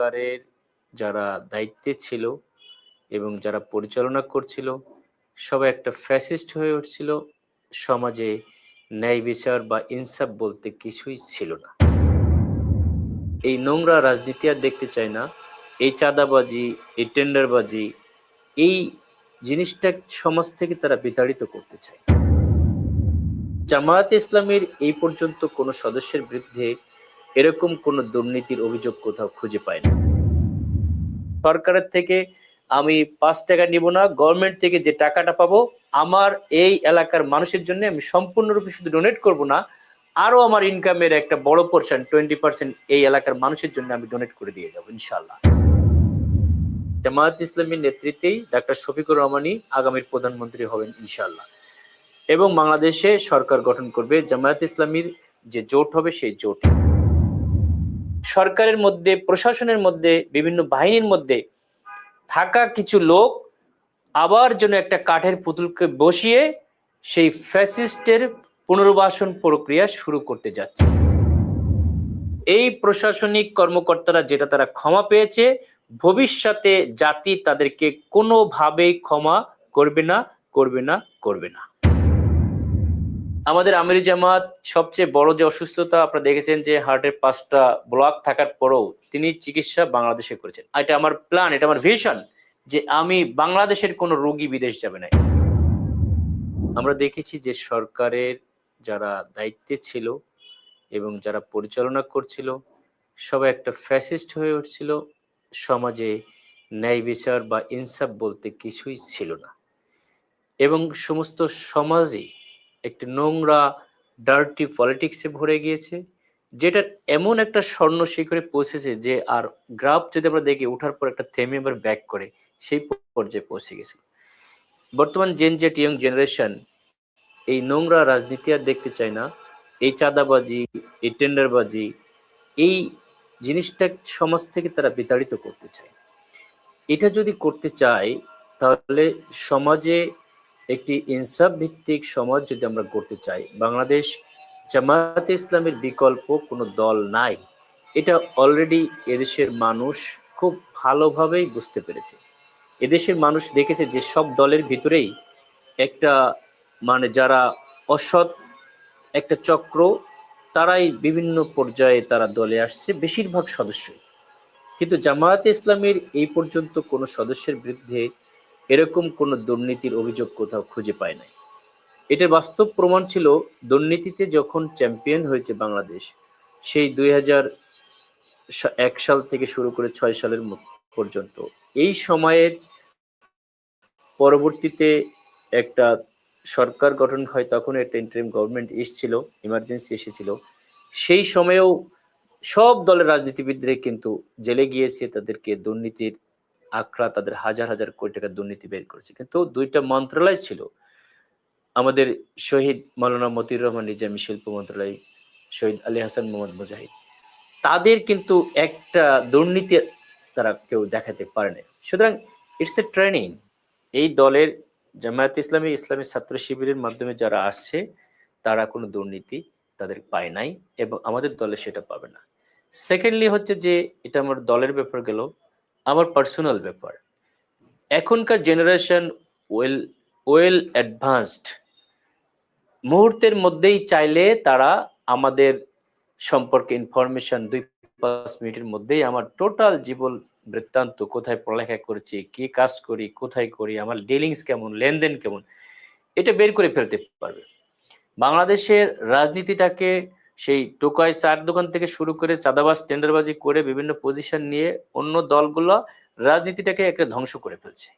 সরকারের যারা দায়িত্বে ছিল এবং যারা পরিচালনা করছিল, সবাই একটা ফ্যাসিস্ট হয়ে উঠছিল। সমাজে ন্যায় বিচার বা ইনসাফ বলতে কিছুই ছিল না। এই নোংরা রাজনীতি আর দেখতে চায় না। এই চাঁদাবাজি, এই টেন্ডারবাজি, এই জিনিসটা সমাজ থেকে তারা বিতাড়িত করতে চায়। জামায়াত ইসলামের এই পর্যন্ত কোনো সদস্যের বিরুদ্ধে এরকম কোনো দুর্নীতির অভিযোগ কোথাও খুঁজে পায় না। সরকারের থেকে আমি পাঁচ টাকা নিব না গভর্নমেন্ট থেকে যে টাকাটা পাবো, আমার এই এলাকার মানুষের জন্য আমি সম্পূর্ণরূপে শুধু ডোনেট করব না আরও আমার ইনকামের একটা বড় পোর্শন টোয়েন্টি পার্সেন্ট এই এলাকার মানুষের জন্য আমি ডোনেট করে দিয়ে যাব ইনশাল্লাহ জামায়াত ইসলামীর নেতৃত্বেই ডাক্তার শফিকুর রহমানই আগামীর প্রধানমন্ত্রী হবেন ইনশাল্লাহ এবং বাংলাদেশে সরকার গঠন করবে জামায়াত ইসলামীর যে জোট হবে সেই জোট। সরকারের মধ্যে, প্রশাসনের মধ্যে, বিভিন্ন বাহিনীর মধ্যে থাকা কিছু লোক আবার যেন একটা কাঠের পুতুলকে বসিয়ে সেই ফ্যাসিস্টের পুনর্বাসন প্রক্রিয়া শুরু করতে যাচ্ছে। এই প্রশাসনিক কর্মকর্তারা যেটা তারা ক্ষমা পেয়েছে, ভবিষ্যতে জাতি তাদেরকে কোনোভাবেই ক্ষমা করবে না করবে না করবে না। আমাদের আমিরি জামাত সবচেয়ে বড় যে অসুস্থতা আপনারা দেখেছেন যে হার্টের পাঁচটা ব্লক থাকার পরেও তিনি চিকিৎসা বাংলাদেশে করেছেন। এটা আমার প্ল্যান এটা আমার ভিশন যে আমি বাংলাদেশের কোনো রোগী বিদেশ যাবে না। আমরা দেখেছি যে সরকারের যারা দায়িত্বে ছিল এবং যারা পরিচালনা করছিল, সবাই একটা ফ্যাসিস্ট হয়ে উঠছিল। সমাজে ন্যায় বিচার বা ইনসাফ বলতে কিছুই ছিল না। এবং সমস্ত সমাজই একটি নোংরা ডার্টি পলিটিক্সে ভরে গিয়েছে যেটা এমন একটা স্বর্ণ শিখরে পৌঁছেছে যে আর গ্রাফ যদি আমরা দেখি ওঠার পর একটা থেমে আবার ব্যাক করে, সেই পর্যায়ে পৌঁছে গেছে। বর্তমান জেন জেট ইয়ং জেনারেশন এই নোংরা রাজনীতি আর দেখতে চায় না। এই চাঁদাবাজি, এই টেন্ডারবাজি এই জিনিসটা সমাজ থেকে তারা বিতাড়িত করতে চায়। এটা যদি করতে চায়, তাহলে সমাজে একটি ইনসাফ ভিত্তিক সমাজ যদি আমরা করতে চাই, বাংলাদেশ জামায়াতে ইসলামের বিকল্প কোনো দল নাই। এটা অলরেডি এদেশের মানুষ খুব ভালোভাবেই বুঝতে পেরেছে। এদেশের মানুষ দেখেছে যে সব দলের ভিতরেই একটা মানে যারা অসৎ একটা চক্র, তারাই বিভিন্ন পর্যায়ে তারা দলে আসছে, বেশিরভাগ সদস্যই। কিন্তু জামায়াতে ইসলামের এই পর্যন্ত কোনো সদস্যের বিরুদ্ধে এরকম কোনো দুর্নীতির অভিযোগ কোথাও খুঁজে পায় নাই। এটার বাস্তব প্রমাণ ছিল দুর্নীতিতে যখন চ্যাম্পিয়ন হয়েছে বাংলাদেশ, সেই দুই এক সাল থেকে শুরু করে ছয় সালের পর্যন্ত। এই সময়ের পরবর্তীতে একটা সরকার গঠন হয়, তখন একটা ইন্টারিম গভর্নমেন্ট এসেছিল ইমার্জেন্সি এসেছিল। সেই সময়েও সব দলের রাজনীতিবিদরা কিন্তু জেলে গিয়েছে, তাদেরকে দুর্নীতির আখড়া তাদের হাজার হাজার কোটি টাকা দুর্নীতি বের করেছে। কিন্তু দুইটা মন্ত্রণালয় ছিল, আমাদের শহীদ মাওলানা মতির রহমান নিজামী শিল্প মন্ত্রণালয় শহীদ আলী হাসান মোহাম্মদ মুজাহিদ। তাদের কিন্তু একটা দুর্নীতি তারা কেউ দেখাতে পারে না সুতরাং ইটস এ ট্রেনিং এই দলের জামায়াত ইসলামী ইসলামী ছাত্র শিবিরের মাধ্যমে যারা আসছে, তারা কোনো দুর্নীতি তাদের পায় নাই এবং আমাদের দলে সেটা পাবে না। সেকেন্ডলি হচ্ছে যে, এটা আমার দলের ব্যাপার গেল আমার পার্সোনাল ব্যাপার। এখনকার জেনারেশন ওয়েল ওয়েল অ্যাডভান্সড মুহূর্তের মধ্যেই চাইলে তারা আমাদের সম্পর্কে ইনফরমেশন দুই পাঁচ মিনিটের মধ্যেই আমার টোটাল জীবন বৃত্তান্ত, কোথায় পড়ালেখা করছি, কি কাজ করি, কোথায় করি, আমার ডিলিংস কেমন, লেনদেন কেমন, এটা বের করে ফেলতে পারবে। বাংলাদেশের রাজনীতিটাকে সেই টোকাই চার দোকান থেকে শুরু করে চাঁদাবাজ, টেন্ডারবাজি করে বিভিন্ন পজিশন নিয়ে অন্য দলগুলো রাজনীতিটাকে একটা ধ্বংস করে ফেলছে।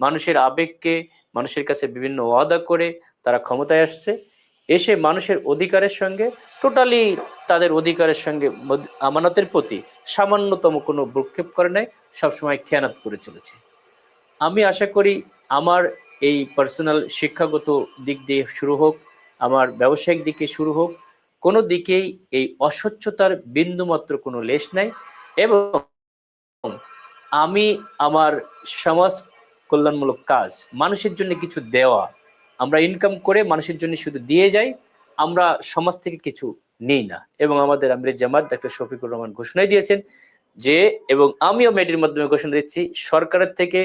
মানুষের আবেগকে, মানুষের কাছে বিভিন্ন ওয়াদা করে তারা ক্ষমতায় আসছে। এসে মানুষের অধিকারের সঙ্গে টোটালি তাদের অধিকারের সঙ্গে আমানতের প্রতি সামান্যতম কোনো ভ্রুক্ষেপ করে নাই, সবসময় খেয়ানাত করে চলেছে। আমি আশা করি আমার এই পার্সোনাল শিক্ষাগত দিক দিয়ে শুরু হোক, আমার ব্যবসায়িক দিকে শুরু হোক কোনো দিকেই এই অস্বচ্ছতার বিন্দুমাত্র কোনো লেশ নাই এবং আমি আমার সমাজ কল্যাণমূলক কাজ, মানুষের জন্য কিছু দেওয়া, আমরা ইনকাম করে মানুষের জন্য শুধু দিয়ে যাই, আমরা সমাজ থেকে কিছু নেই না। এবং আমাদের আমির জামাত ডাক্তার শফিকুর রহমান ঘোষণাই দিয়েছেন যে, এবং আমিও মেডির মাধ্যমে ঘোষণা দিচ্ছি, সরকারের থেকে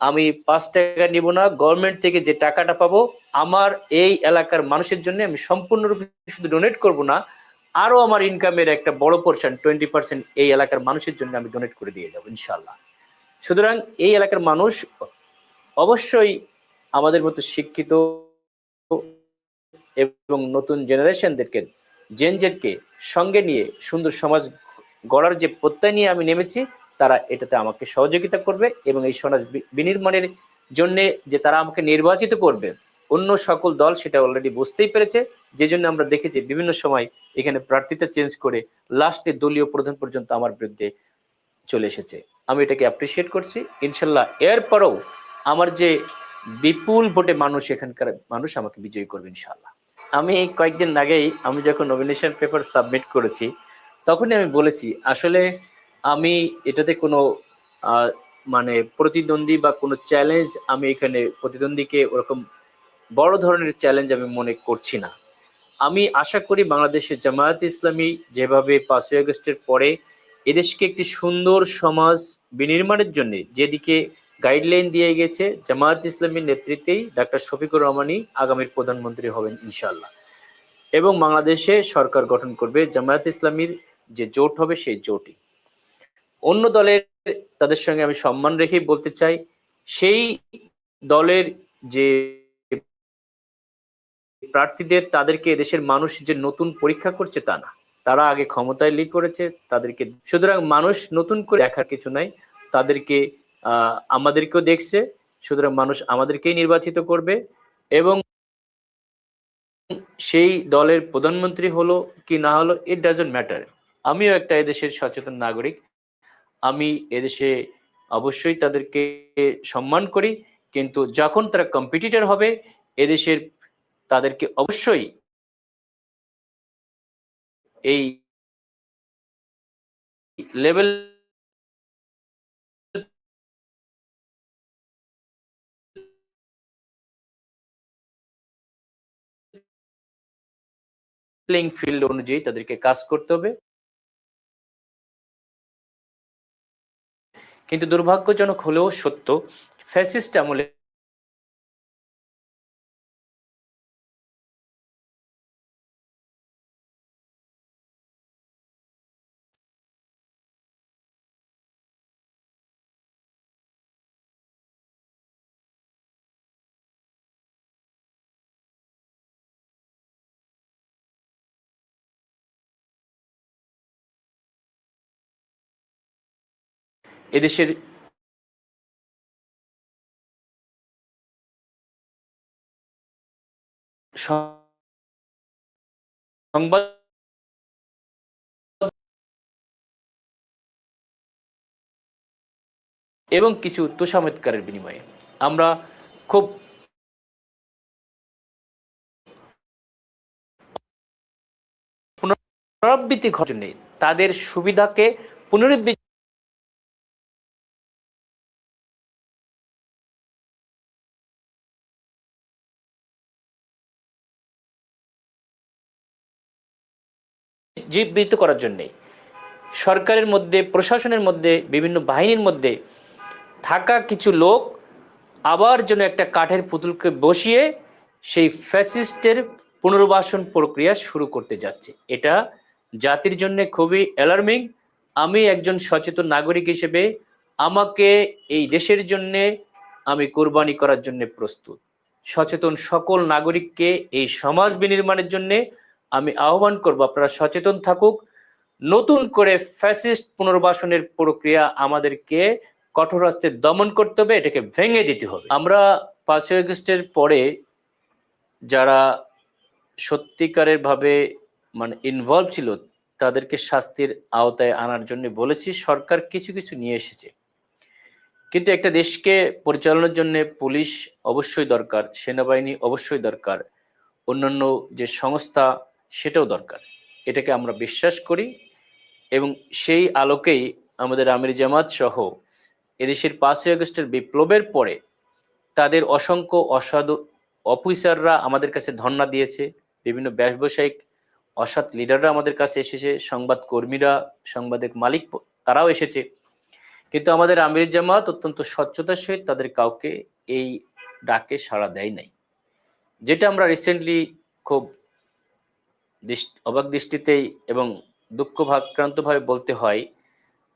আমি পাঁচ টাকা নিব না গভর্নমেন্ট থেকে যে টাকাটা পাবো, আমার এই এলাকার মানুষের জন্য আমি সম্পূর্ণরূপে শুধু ডোনেট করব না আরও আমার ইনকামের একটা বড় পোর্শন টোয়েন্টি পার্সেন্ট এই এলাকার মানুষের জন্য আমি ডোনেট করে দিয়ে যাব ইনশাল্লাহ সুতরাং এই এলাকার মানুষ অবশ্যই আমাদের মতো শিক্ষিত এবং নতুন জেনারেশনদেরকে জেনজেরকে সঙ্গে নিয়ে সুন্দর সমাজ গড়ার যে প্রত্যয় নিয়ে আমি নেমেছি তারা এটাতে আমাকে সহযোগিতা করবে এবং এই সমাজ বিনির্মাণের জন্যে যে তারা আমাকে নির্বাচিত করবে, অন্য সকল দল সেটা অলরেডি বুঝতেই পেরেছে। যে জন্য আমরা দেখেছি বিভিন্ন সময় এখানে প্রার্থীতা চেঞ্জ করে লাস্টে দলীয় প্রধান পর্যন্ত আমার বিরুদ্ধে চলে এসেছে। আমি এটাকে অ্যাপ্রিসিয়েট করছি। ইনশাল্লাহ এরপরেও আমার যে বিপুল ভোটে মানুষ এখানকার মানুষ আমাকে বিজয়ী করবে ইনশাল্লাহ। আমি কয়েকদিন আগেই আমি যখন নমিনেশন পেপার সাবমিট করেছি, তখনই আমি বলেছি, আসলে আমি এটাতে কোনো মানে প্রতিদ্বন্দ্বী বা কোনো চ্যালেঞ্জ আমি এখানে প্রতিদ্বন্দ্বীকে ওরকম বড় ধরনের চ্যালেঞ্জ আমি মনে করছি না। আমি আশা করি বাংলাদেশের জামায়াত ইসলামী যেভাবে পাঁচই আগস্টের পরে এদেশকে একটি সুন্দর সমাজ বিনির্মাণের জন্য যেদিকে গাইডলাইন দিয়ে গেছে, জামায়াত ইসলামীর নেতৃত্বেই ডাক্তার শফিকুর রহমানই আগামীর প্রধানমন্ত্রী হবেন ইনশাল্লাহ এবং বাংলাদেশে সরকার গঠন করবে জামায়াত ইসলামীর যে জোট হবে সেই জোটই। অন্য দলের তাদের সঙ্গে আমি সম্মান রেখেই বলতে চাই, সেই দলের যে প্রার্থীদের তাদেরকে দেশের মানুষ যে নতুন পরীক্ষা করছে তা না। তারা আগে ক্ষমতায় লিড করেছে, তাদেরকে সুতরাং মানুষ নতুন করে দেখার কিছু নাই, তাদেরকে আমাদেরকেও দেখছে, সুতরাং মানুষ আমাদেরকেই নির্বাচিত করবে এবং সেই দলের প্রধানমন্ত্রী হলো কি না হলো ইট ডাজন্ট ম্যাটার আমিও একটা এদেশের সচেতন নাগরিক। আমি এদেশে অবশ্যই তাদেরকে সম্মান করি, কিন্তু যখন তারা কম্পিটিটর হবে, এদেশের তাদেরকে অবশ্যই এই লেভেল প্লেইং ফিল্ড অনুযায়ী তাদেরকে কাজ করতে হবে। কিন্তু দুর্ভাগ্যজনক হলেও সত্য ফ্যাসিস্ট আমলে এদেশের সংবাদ এবং কিছু তোষামতকারের বিনিময়ে। আমরা খুব পুনরাবৃত্তি ঘটনে তাদের সুবিধাকে পুনরুদ্বৃত্তি জীবৃত করার জন্যে। সরকারের মধ্যে, প্রশাসনের মধ্যে, বিভিন্ন বাহিনীর মধ্যে থাকা কিছু লোক আবার যেন একটা কাঠের পুতুলকে বসিয়ে সেই ফ্যাসিস্টের পুনর্বাসন প্রক্রিয়া শুরু করতে যাচ্ছে। এটা জাতির জন্য খুবই অ্যালার্মিং আমি একজন সচেতন নাগরিক হিসেবে আমাকে এই দেশের জন্য আমি কোরবানি করার জন্য প্রস্তুত। সচেতন সকল নাগরিককে এই সমাজ বিনির্মাণের জন্য আমি আহ্বান করব, আপনারা সচেতন থাকুক। নতুন করে ফ্যাসিস্ট পুনর্বাসনের প্রক্রিয়া আমাদেরকে কঠোর হস্তে দমন করতে হবে, এটাকে ভেঙে দিতে হবে। আমরা পাঁচই আগস্টের পরে যারা সত্যিকারের ভাবে মানে ইনভলভ ছিল, তাদেরকে শাস্তির আওতায় আনার জন্য বলেছি, সরকার কিছু কিছু নিয়ে এসেছে। কিন্তু একটা দেশকে পরিচালনার জন্য পুলিশ অবশ্যই দরকার, সেনাবাহিনী অবশ্যই দরকার, অন্যান্য যে সংস্থা সেটাও দরকার। এটাকে আমরা বিশ্বাস করি এবং সেই আলোকেই আমাদের আমির জামাত সহ এদেশের পাঁচই আগস্টের বিপ্লবের পরে তাদের অসংখ্য অসাধু অফিসাররা আমাদের কাছে ধর্ণা দিয়েছে, বিভিন্ন ব্যবসায়িক অসৎ লিডাররা আমাদের কাছে এসেছে, সংবাদ কর্মীরা, সাংবাদিক মালিক তারাও এসেছে। কিন্তু আমাদের আমির জামাত অত্যন্ত স্বচ্ছতার সহিত তাদের কাউকে এই ডাকে সাড়া দেয় নাই। যেটা আমরা রিসেন্টলি খুব অবাক দৃষ্টিতেই এবং দুঃখ ভাক্রান্তভাবে বলতে হয়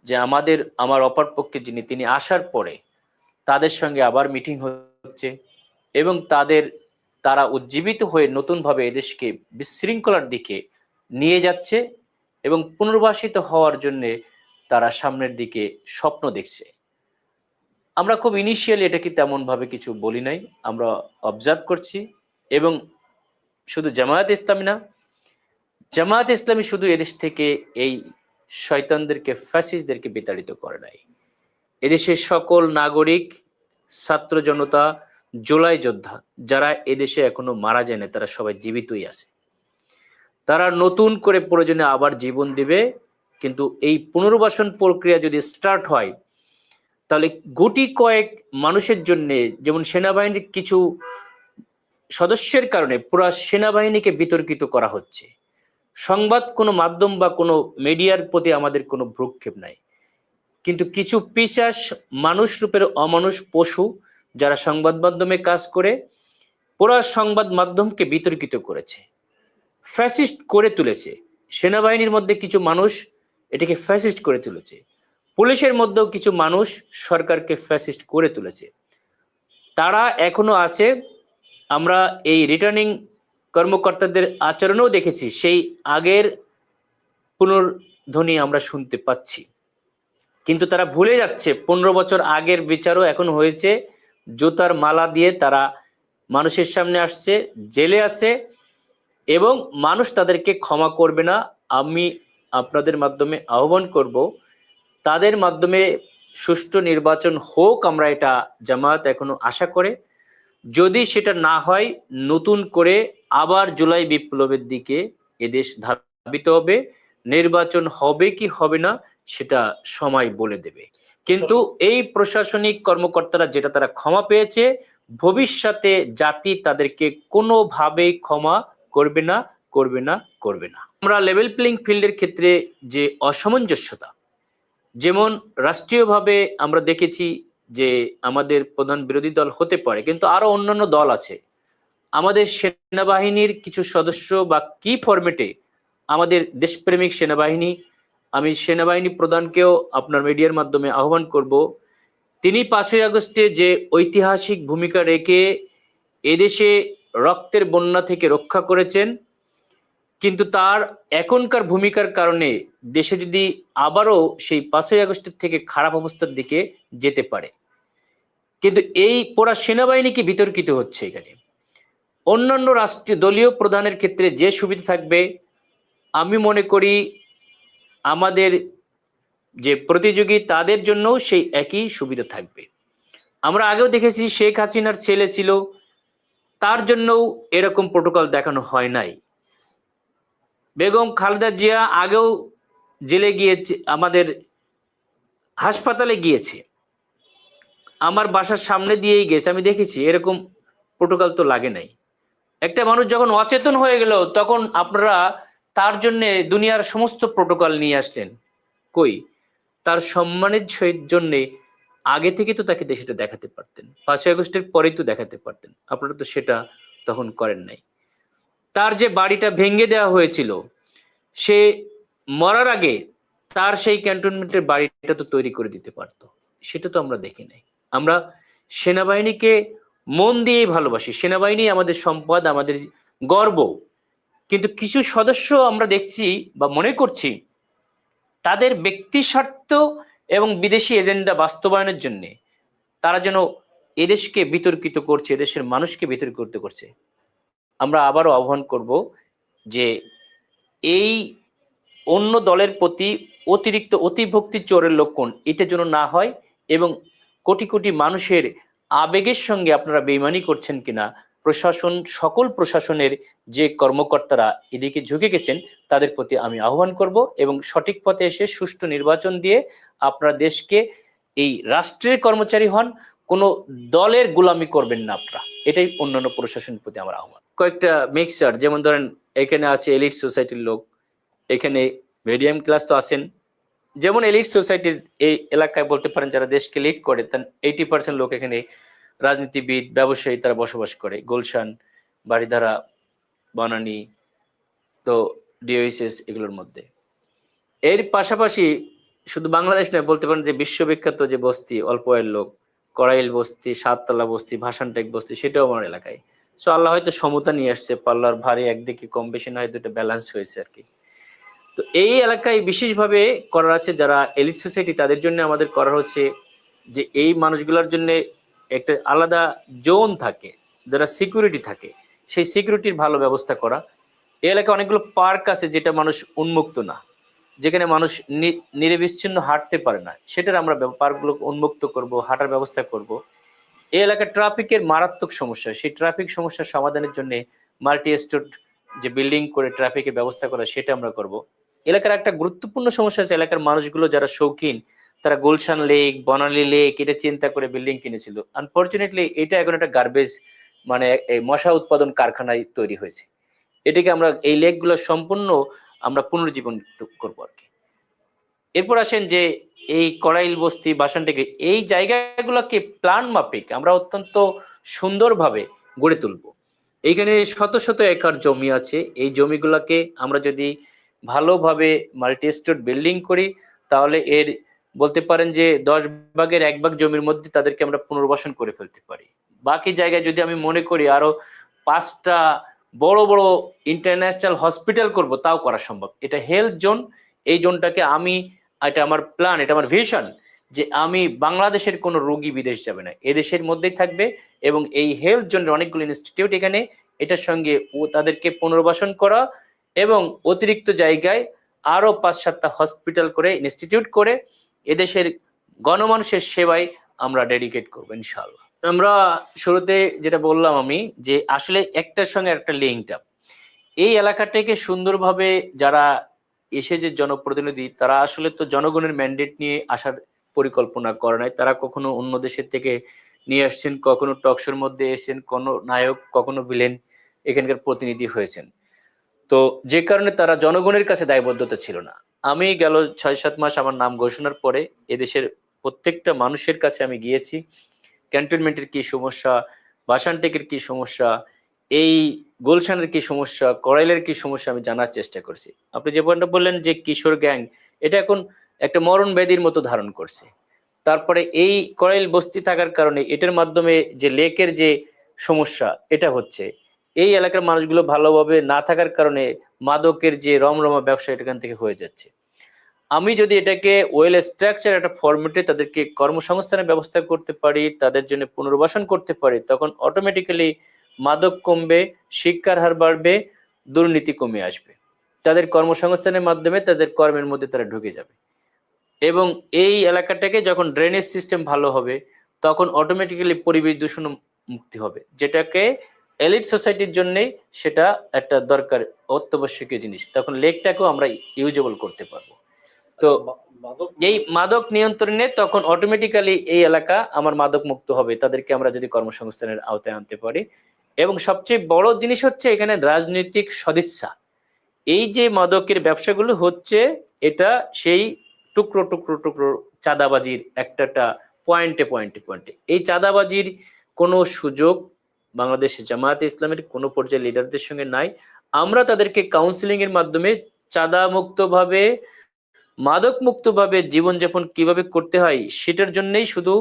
যে আমাদের, আমার অপর পক্ষে যিনি, তিনি আসার পরে তাদের সঙ্গে আবার মিটিং হচ্ছে এবং তাদের, তারা উজ্জীবিত হয়ে নতুনভাবে এদেশকে বিশৃঙ্খলার দিকে নিয়ে যাচ্ছে এবং পুনর্বাসিত হওয়ার জন্য তারা সামনের দিকে স্বপ্ন দেখছে। আমরা খুব ইনিশিয়ালি এটাকে তেমন ভাবে কিছু বলি নাই, আমরা অবজার্ভ করছি এবং শুধু জামায়াত ইসলামী না জামায়াত ইসলামী শুধু এদেশ থেকে এই শয়তানদেরকে ফ্যাসিসদেরকে বিতাড়িত করে নাই। এদেশের সকল নাগরিক, ছাত্র জনতা, জুলাই যোদ্ধা, যারা এদেশে এখনও মারা যায় না তারা সবাই জীবিতই আছে। তারা নতুন করে প্রয়োজনে আবার জীবন দিবে, কিন্তু এই পুনর্বাসন প্রক্রিয়া যদি স্টার্ট হয়, তাহলে গুটি কয়েক মানুষের জন্য, যেমন সেনাবাহিনীর কিছু সদস্যের কারণে, পুরা সেনাবাহিনীকে বিতর্কিত করা হচ্ছে। সংবাদ কোনো মাধ্যম বা কোনো মিডিয়ার প্রতি আমাদের কোনো ভ্রুক্ষেপ নাই। কিন্তু কিছু পিশাস মানুষ রূপের অমানুষ পশু যারা সংবাদ মাধ্যমে কাজ করে, পুরো সংবাদ মাধ্যমকে বিতর্কিত করেছে। ফ্যাসিস্ট করে তুলেছে। সেনাবাহিনীর মধ্যে কিছু মানুষ এটাকে ফ্যাসিস্ট করে তুলেছে। পুলিশের মধ্যেও কিছু মানুষ সরকারকে ফ্যাসিস্ট করে তুলেছে। তারা এখনও আছে। আমরা এই রিটার্নিং কর্মকর্তাদের আচরণেও দেখেছি, সেই আগের পুনর্ধ্বনি আমরা শুনতে পাচ্ছি। কিন্তু তারা ভুলে যাচ্ছে, পনেরো বছর আগের বিচারও এখন হয়েছে, জুতার মালা দিয়ে তারা মানুষের সামনে আসছে, জেলে আছে, এবং মানুষ তাদেরকে ক্ষমা করবে না। আমি আপনাদের মাধ্যমে আহ্বান করব, তাদের মাধ্যমে সুষ্ঠু নির্বাচন হোক আমরা এটা জামায়াত এখনও আশা করে। যদি সেটা না হয়, নতুন করে আবার জুলাই বিপ্লবের দিকে এদেশ ধাবিত হবে। নির্বাচন হবে কি হবে না সেটা সময় বলে দেবে। কিন্তু এই প্রশাসনিক কর্মকর্তারা যেটা তারা ক্ষমা পেয়েছে, ভবিষ্যতে জাতি তাদেরকে কোনোভাবেই ক্ষমা করবে না করবে না করবে না। আমরা লেভেল প্লেইং ফিল্ডের ক্ষেত্রে যে অসামঞ্জস্যতা, যেমন রাষ্ট্রীয়ভাবে আমরা দেখেছি যে আমাদের প্রধান বিরোধী দল হতে পারে, কিন্তু আরও অন্যান্য দল আছে আমাদের সেনাবাহিনীর কিছু সদস্য বা কি ফরম্যাটে আমাদের দেশপ্রেমিক সেনাবাহিনী, আমি সেনাবাহিনী প্রধানকেও আপনার মিডিয়ার মাধ্যমে আহ্বান করব। তিনি পাঁচই আগস্টে যে ঐতিহাসিক ভূমিকা রেখে এদেশে রক্তের বন্যা থেকে রক্ষা করেছেন, কিন্তু তার এখনকার ভূমিকার কারণে দেশে যদি আবারও সেই পাঁচই আগস্টের থেকে খারাপ অবস্থার দিকে যেতে পারে। কিন্তু এই পোড়া সেনাবাহিনীকে বিতর্কিত হচ্ছে এখানে? অন্যান্য রাষ্ট্রীয় দলীয় প্রধানের ক্ষেত্রে যে সুবিধা থাকবে, আমি মনে করি আমাদের যে প্রতিযোগী তাদের জন্য সেই একই সুবিধা থাকবে। আমরা আগেও দেখেছি শেখ হাসিনার ছেলে ছিল, তার জন্যও এরকম প্রোটোকল দেখানো হয় নাই। বেগম খালেদা জিয়া আগেও জেলে গিয়েছে, আমাদের হাসপাতালে গিয়েছে। আমার বাসার সামনে দিয়েই গেছে, আমি দেখেছি, এরকম প্রোটোকল তো লাগে নাই। একটা মানুষ যখন অচেতন হয়ে গেল, তখন আপনারা তার জন্য দুনিয়ার সমস্ত প্রোটোকল নিয়ে আসলেন। কই? তার সম্মানের জন্যে আগে থেকে তো তাকে সেটা দেখাতে পারতেন। পাঁচই আগস্টের পরেই তো দেখাতে পারতেন। আপনারা তো সেটা তখন করেন নাই। তার যে বাড়িটা ভেঙে দেওয়া হয়েছিল, সে মরার আগে তার সেই ক্যান্টনমেন্টের বাড়িটা তো তৈরি করে দিতে পারতো। সেটা তো আমরা দেখি নাই। আমরা সেনাবাহিনীকে মন দিয়েই ভালোবাসি। সেনাবাহিনী আমাদের সম্পদ, আমাদের গর্ব। কিন্তু কিছু সদস্য আমরা দেখছি বা মনে করছি, তাদের ব্যক্তি স্বার্থ এবং বিদেশি এজেন্ডা বাস্তবায়নের জন্য তারা যেন এদেশকে বিতর্কিত করছে, এদেশের মানুষকে বিতর্কিত করছে। আমরা আবারও আহ্বান করব যে এই অন্য দলের প্রতি অতিরিক্ত অতিভক্তি চোরের লক্ষণ, এটা যেন না হয় এবং কোটি কোটি মানুষের আবেগের সঙ্গে আপনারা বেইমানি করছেন কিনা, প্রশাসন, সকল প্রশাসনের যে কর্মকর্তারা এদিকে ঝুঁকে গেছেন, তাদের প্রতি আমি আহ্বান করব এবং সঠিক পথে এসে সুষ্ঠু নির্বাচন দিয়ে আপনারা দেশকে এই রাষ্ট্রের কর্মচারী হন, কোনো দলের গোলামি করবেন না আপনারা। এটাই অন্যান্য প্রশাসনের প্রতি আমার আহ্বান। কয়েকটা মিক্সার যেমন ধরেন এখানে আছে এলিট সোসাইটির লোক, এখানে মিডিয়াম ক্লাস তো আছেন যেমন এলিট সোসাইটির এই এলাকায় বলতে পারেন যারা দেশকে লিড করে তার এইটি পার্সেন্ট লোক এখানে রাজনীতিবিদ, ব্যবসায়ী তারা বসবাস করে। গুলশান বাড়িধারা বনানী, তো ডিওএসএস এগুলোর মধ্যে। এর পাশাপাশি শুধু বাংলাদেশ নয়, বলতে পারেন যে বিশ্ববিখ্যাত যে বস্তি, অল্প আয়ের লোক করাইল বস্তি, সাততলা বস্তি ভাসানটেক বস্তি, সেটাও আমার এলাকায়। সো আল্লাহ হয়তো সমতা নিয়ে আসছে, পাল্লার ভারী একদিকে কম বেশি নয় দুটো ব্যালেন্স হয়েছে আর কি। তো এই এলাকায় বিশেষভাবে করার আছে যারা এলিট সোসাইটি, তাদের জন্য আমাদের করা হচ্ছে যে এই মানুষগুলোর জন্য একটা আলাদা জোন থাকে, যারা সিকিউরিটি থাকে। সেই সিকিউরিটির ভালো ব্যবস্থা করা। এই এলাকায় অনেকগুলো পার্ক আছে যেটা মানুষ উন্মুক্ত না, যেখানে মানুষ নিরবিচ্ছিন্ন হাঁটতে পারে না। সেটার আমরা পার্কগুলো উন্মুক্ত করব, হাঁটার ব্যবস্থা করব। এই এলাকায় ট্রাফিকের মারাত্মক সমস্যা, সেই ট্রাফিক সমস্যার সমাধানের জন্য মাল্টি স্টোর যে বিল্ডিং করে ট্রাফিকের ব্যবস্থা করা, সেটা আমরা করব। এলাকার একটা গুরুত্বপূর্ণ সমস্যা আছে এলাকার মানুষগুলো যারা শৌখিন, তারা গুলশান লেক বনালী লেক, এটা চিন্তা করে বিল্ডিং কিনেছিল। আনফর্চুনেটলি এটা এখন একটা গার্বেজ মানে এই মশা উৎপাদন কারখানায় তৈরি হয়েছে। এটাকে আমরা, এই লেকগুলো সম্পূর্ণ আমরা পুনর্জীবন করব আর কি। এরপর আসেন যে এই কড়াইল বস্তি বাসন থেকে, এই জায়গাগুলোকে প্ল্যান মাফিক আমরা অত্যন্ত সুন্দরভাবে গড়ে তুলব। এইখানে শত শত একর জমি আছে। এই জমিগুলোকে আমরা যদি ভালোভাবে মাল্টি স্টোর বিল্ডিং করি, তাহলে এর বলতে পারেন যে দশ ভাগের এক ভাগ জমির মধ্যে তাদেরকে আমরা পুনর্বাসন করে ফেলতে পারি। বাকি জায়গায় যদি আমি মনে করি আরও পাঁচটা বড় বড় ইন্টারন্যাশনাল হসপিটাল করব, তাও করা সম্ভব। এটা হেলথ জোন এই জোনটাকে আমি, এটা আমার প্ল্যান এটা আমার ভিশন যে আমি বাংলাদেশের কোনো রোগী বিদেশ যাবে না। এদেশের মধ্যেই থাকবে এবং এই হেলথ জোনের অনেকগুলো ইনস্টিটিউট এখানে, এটার সঙ্গে ও তাদেরকে পুনর্বাসন করা এবং অতিরিক্ত জায়গায় আরও পাঁচ সাতটা হসপিটাল করে ইনস্টিটিউট করে এদেশের গণমানুষের সেবায় আমরা ডেডিকেট করব, ইনশাআল্লাহ। আমরা শুরুতে যেটা বললাম আমি, যে আসলে একটার সঙ্গে একটা লিঙ্কটা এই এলাকাটাকে সুন্দরভাবে যারা এসে যে জনপ্রতিনিধি, তারা আসলে তো জনগণের ম্যান্ডেট নিয়ে আসার পরিকল্পনা করে নাই। তারা কখনো অন্য দেশের থেকে নিয়ে আসছেন, কখনো টকশোর মধ্যে এসেছেন, কোনো নায়ক, কখনো ভিলেন এখানকার প্রতিনিধি হয়েছেন। তো যে কারণে তারা জনগণের কাছে দায়বদ্ধতা ছিল না। আমি গেল ছয় সাত মাস আমার নাম ঘোষণার পরে এদেশের প্রত্যেকটা মানুষের কাছে আমি গিয়েছি। ক্যান্টনমেন্টের কি সমস্যা, বাসানটেকের কি সমস্যা, এই গুলশানের কি সমস্যা, করাইলের কি সমস্যা আমি জানার চেষ্টা করছি। আপনি যে পয়েন্টটা বললেন যে কিশোর গ্যাং, এটা এখন একটা মরণ ব্যাধির মতো ধারণ করছে। তারপরে এই করাইল বস্তি থাকার কারণে এটার মাধ্যমে যে লেকের যে সমস্যা, এটা হচ্ছে। এই এলাকার মানুষগুলো ভালোভাবে না থাকার কারণে মাদকের যে রমরমা ব্যবসা এটা থেকে হয়ে যাচ্ছে। আমি যদি এটাকে ওয়েল স্ট্রাকচার একটা ফরম্যাটে তাদেরকে কর্মসংস্থানের ব্যবস্থা করতে পারি, তাদের জন্য পুনর্বাসন করতে পারি, তখন অটোমেটিক্যালি মাদক কমবে, শিক্ষার হার বাড়বে, দুর্নীতি কমে আসবে। তাদের কর্মসংস্থানের মাধ্যমে তাদের কর্মের মধ্যে তারা ঢুকে যাবে। এবং এই এলাকাটাকে যখন ড্রেনেজ সিস্টেম ভালো হবে, তখন অটোমেটিক্যালি পরিবেশ দূষণ মুক্তি হবে, যেটাকে এলিট সোসাইটির জন্য সেটা একটা দরকার অত্যাবশ্যকীয় জিনিস। তখন লেকটাকেও আমরা ইউজেবল করতে পারব। তো এই মাদক নিয়ন্ত্রণে তখন অটোমেটিক্যালি এই এলাকা আমার মাদক মুক্ত হবে তাদেরকে আমরা যদি কর্মসংস্থানের আওতায় আনতে পারি। এবং সবচেয়ে বড় জিনিস হচ্ছে এখানে রাজনৈতিক সদিচ্ছা। এই যে মাদকের ব্যবসাগুলো হচ্ছে এটা সেই টুকরো টুকরো টুকরো চাঁদাবাজির একটা একটা পয়েন্টে পয়েন্টে পয়েন্টে এই চাঁদাবাজির কোনো সুযোগ বাংলাদেশ জামায়াতে ইসলামের কোনো পর্যায়ে লিডারদের সঙ্গে নাই। আমরা তাদেরকে কাউন্সিলিং এর মাধ্যমে চাঁদা মুক্তভাবে মাদক মুক্তভাবে জীবনযাপন কীভাবে করতে হয়, সেটার জন্যই শুধু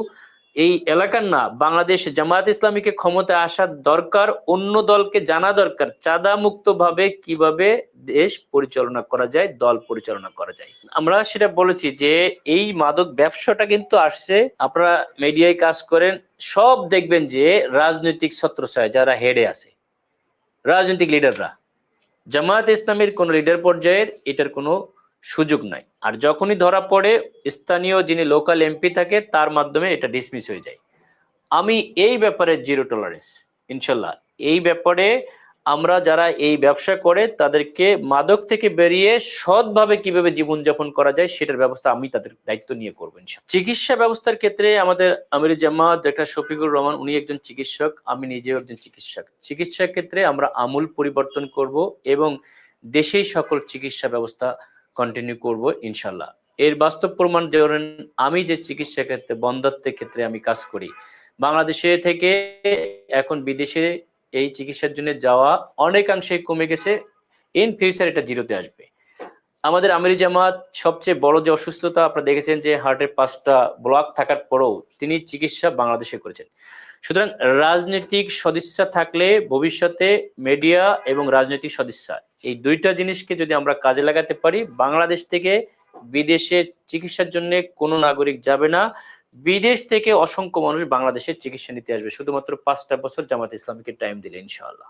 এই এলাকার না, বাংলাদেশ জামায়াত ইসলামীকে ক্ষমতা আসার দরকার, অন্য দলকে জানা দরকার চাঁদা মুক্ত ভাবে কীভাবে দেশ পরিচালনা করা যায়, দল পরিচালনা করা যায়। আমরা সেটা বলেছি যে, এই মাদক ব্যবসাটা কিন্তু আসছে, আপনারা মিডিয়ায় কাজ করেন, সব দেখবেন যে, রাজনৈতিক ছত্রছায় যারা হেডে আছে, রাজনৈতিক লিডাররা জামায়াত ইসলামের কোন লিডার পর্যায়ের এটার কোনো সুযোগ নাই। আর যখনই ধরা পড়ে, স্থানীয় যিনি লোকাল এমপি থাকে, তার মাধ্যমে এটা ডিসমিস হয়ে যায়। আমি এই ব্যাপারে জিরো টলারেন্স ইনশাল্লাহ। এই ব্যাপারে আমরা যারা এই ব্যবসা করে, তাদেরকে মাদক থেকে বেরিয়ে সৎভাবে কীভাবে জীবনযাপন করা যায়, সেটার ব্যবস্থা আমি তাদের দায়িত্ব নিয়ে করব চিকিৎসা ব্যবস্থার ক্ষেত্রে আমাদের আমির জামাত, ডাক্তার শফিকুর রহমান, উনি একজন চিকিৎসক, আমি নিজেও একজন চিকিৎসক। চিকিৎসা ক্ষেত্রে আমরা আমূল পরিবর্তন করব এবং দেশেই সকল চিকিৎসা ব্যবস্থা কন্টিনিউ করব, ইনশাল্লাহ। এর বাস্তব প্রমাণ ধরেন, আমি যে চিকিৎসা ক্ষেত্রে বন্ধাত্বের ক্ষেত্রে আমি কাজ করি। বাংলাদেশে থেকে এখন বিদেশে এই চিকিৎসার জন্য যাওয়া অনেকাংশে কমে গেছে। ইন ফিউচার এটা জিরোতে আসবে। আমাদের আমিরি জামাত সবচেয়ে বড় যে অসুস্থতা, আপনারা দেখেছেন যে হার্টের পাঁচটা ব্লক থাকার পরেও তিনি চিকিৎসা বাংলাদেশে করেছেন। সুতরাং রাজনৈতিক সদিচ্ছা থাকলে ভবিষ্যতে মিডিয়া এবং রাজনৈতিক সদিচ্ছা এই দুইটা জিনিসকে যদি আমরা কাজে লাগাতে পারি, বাংলাদেশ থেকে বিদেশে চিকিৎসার জন্য কোনো নাগরিক যাবে না। বিদেশ থেকে অসংখ্য মানুষ বাংলাদেশে চিকিৎসা নিতে আসবে। শুধুমাত্র পাঁচটা বছর জামাত ইসলামীকে টাইম দিলে, ইনশাআল্লাহ।